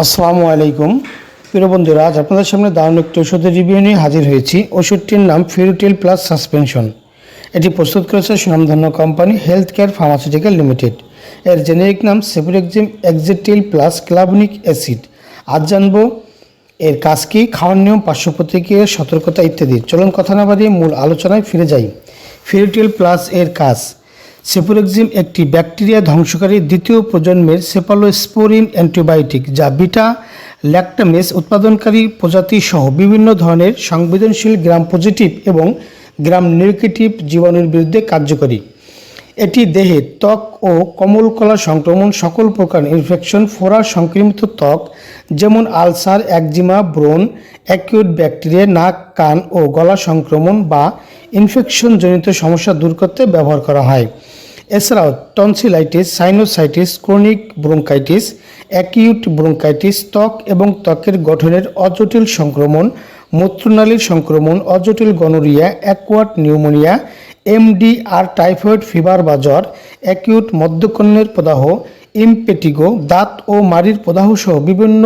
আসসালামু আলাইকুম। প্রিয় বন্ধুরা, আজ আপনাদের সামনে দারুণ একটি ওষুধের রিভিউ নিয়ে হাজির হয়েছি। ওষুধটির নাম ফিরুটেল প্লাস সাসপেনশন এটি প্রস্তুত করেছে সুনামধন্য company health care pharmaceutical limited এর জেনেরিক নাম সেপুরেক্সিম এক্সেটিল প্লাস ক্লাবনিক অ্যাসিড আজ জানব এর কাজ কি, খাওয়ার নিয়ম, পার্শ্ব প্রতিক্রিয়া, সতর্কতা ইত্যাদি। চলুন কথা না বাড়িয়ে মূল আলোচনায় ফিরে যাই। ফিরুটেল প্লাস এর কাজ। সেপুরেক্সিম একটি ব্যাকটেরিয়া ধ্বংসকারী দ্বিতীয় প্রজন্মের সেপালোস্পোরিন অ্যান্টিবায়োটিক যা বিটা, ল্যাকটামেস উৎপাদনকারী প্রজাতি সহ বিভিন্ন ধরনের সংবেদনশীল গ্রাম পজিটিভ এবং গ্রাম নেগেটিভ জীবাণুর বিরুদ্ধে কার্যকরী। এটি দেহে ত্বক ও কমলকলা সংক্রমণ সকল প্রকার ইনফেকশন ফোড়া, সংক্রমিত ত্বক যেমন আলসার, একজিমা, ব্রণ অ্যাকিউট ব্যাকটেরিয়া নাক, কান ও গলা সংক্রমণ বা ইনফেকশনজনিত সমস্যা দূর করতে ব্যবহার করা হয়। এছাড়াও tonsillitis sinusitis chronic bronchitis acute bronchitis ত্বক এবং ত্বকের গঠনের অজটিল সংক্রমণ, মূত্রনালীর সংক্রমণ, অজটিল গনোরিয়া অ্যাকোয়াট নিউমোনিয়া এমডি আর টাইফয়েড ফিভার বা জ্বর অ্যাকিউট মধ্যকর্ণের প্রদাহ ইমপেটিগো দাঁত ও মাড়ির প্রদাহ সহ বিভিন্ন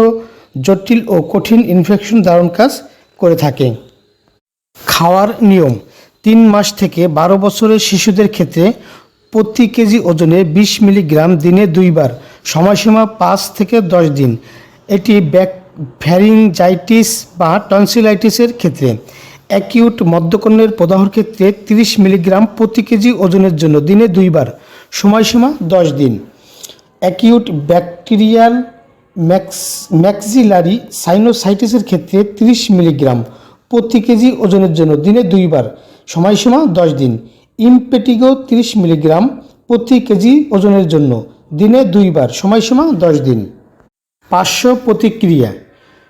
জটিল ও কঠিন ইনফেকশন ধারণ কাজ করে থাকে। খাওয়ার নিয়ম, তিন মাস থেকে বারো বছরের শিশুদের ক্ষেত্রে প্রতি কেজি ওজনে বিশ মিলিগ্রাম দিনে দুইবার, সময়সীমা পাঁচ থেকে দশ দিন। এটি ব্যাক ফ্যারিংজাইটিস বা টনসিলাইটিসের ক্ষেত্রে। অ্যাকিউট মদ্যকর্ণের প্রদাহর ক্ষেত্রে তিরিশ মিলিগ্রাম প্রতি কেজি ওজনের জন্য দিনে দুইবার, সময়সীমা দশ দিন। অ্যাকিউট ব্যাকটেরিয়াল ম্যাক্স, ম্যাক্সিলারি সাইনোসাইটিসের ক্ষেত্রে 30 মিলিগ্রাম প্রতি কেজি ওজনের জন্য দিনে দুইবার, সময়সীমা দশ দিন। ইমপেটিগো 30 মিলিগ্রাম প্রতি কেজি ওজনের জন্য। দিনে দুইবার, সময়সীমা দশ দিন। পার্শ্ব প্রতিক্রিয়া।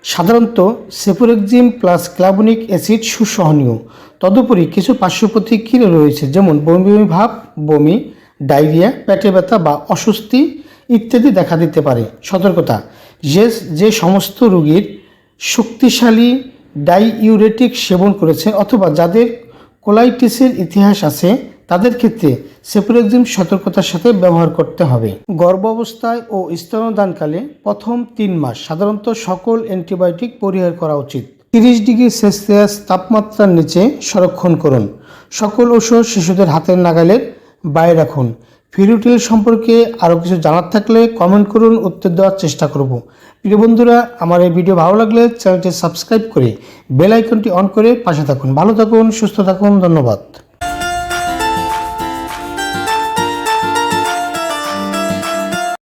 সাধারণত সেফোরেক্সিম প্লাস ক্লাবনিক অ্যাসিড সুসহনীয়। তদুপরি কিছু পার্শ্ব প্রতিক্রিয়া রয়েছে, যেমন বমি বমি ভাব, বমি, ডায়রিয়া, পেটে ব্যথা বা অস্বস্তি ইত্যাদি দেখা দিতে পারে। সতর্কতা। যে যে সমস্ত রোগীর শক্তিশালী ডাইউরেটিক সেবন করেছে অথবা যাদের কোলাইটিসের ইতিহাস আছে, তাদের ক্ষেত্রে সেপ্রোক্সিম সতর্কতার সাথে ব্যবহার করতে হবে। গর্ভাবস্থায় ও স্তনদানকালে প্রথম তিন মাস সাধারণত সকল অ্যান্টিবায়োটিক পরিহার করা উচিত। তিরিশ ডিগ্রি সেলসিয়াস তাপমাত্রার নিচে সংরক্ষণ করুন। সকল ওষুধ শিশুদের হাতের নাগালের বাইরে রাখুন। ফিরুটিল সম্পর্কে আরও কিছু জানার থাকলে কমেন্ট করুন, উত্তর দেওয়ার চেষ্টা করব। প্রিয় বন্ধুরা, আমার এই ভিডিও ভালো লাগলে চ্যানেলটি সাবস্ক্রাইব করে বেল আইকনটি অন করে পাশে থাকুন। ভালো থাকুন, সুস্থ থাকুন, ধন্যবাদ।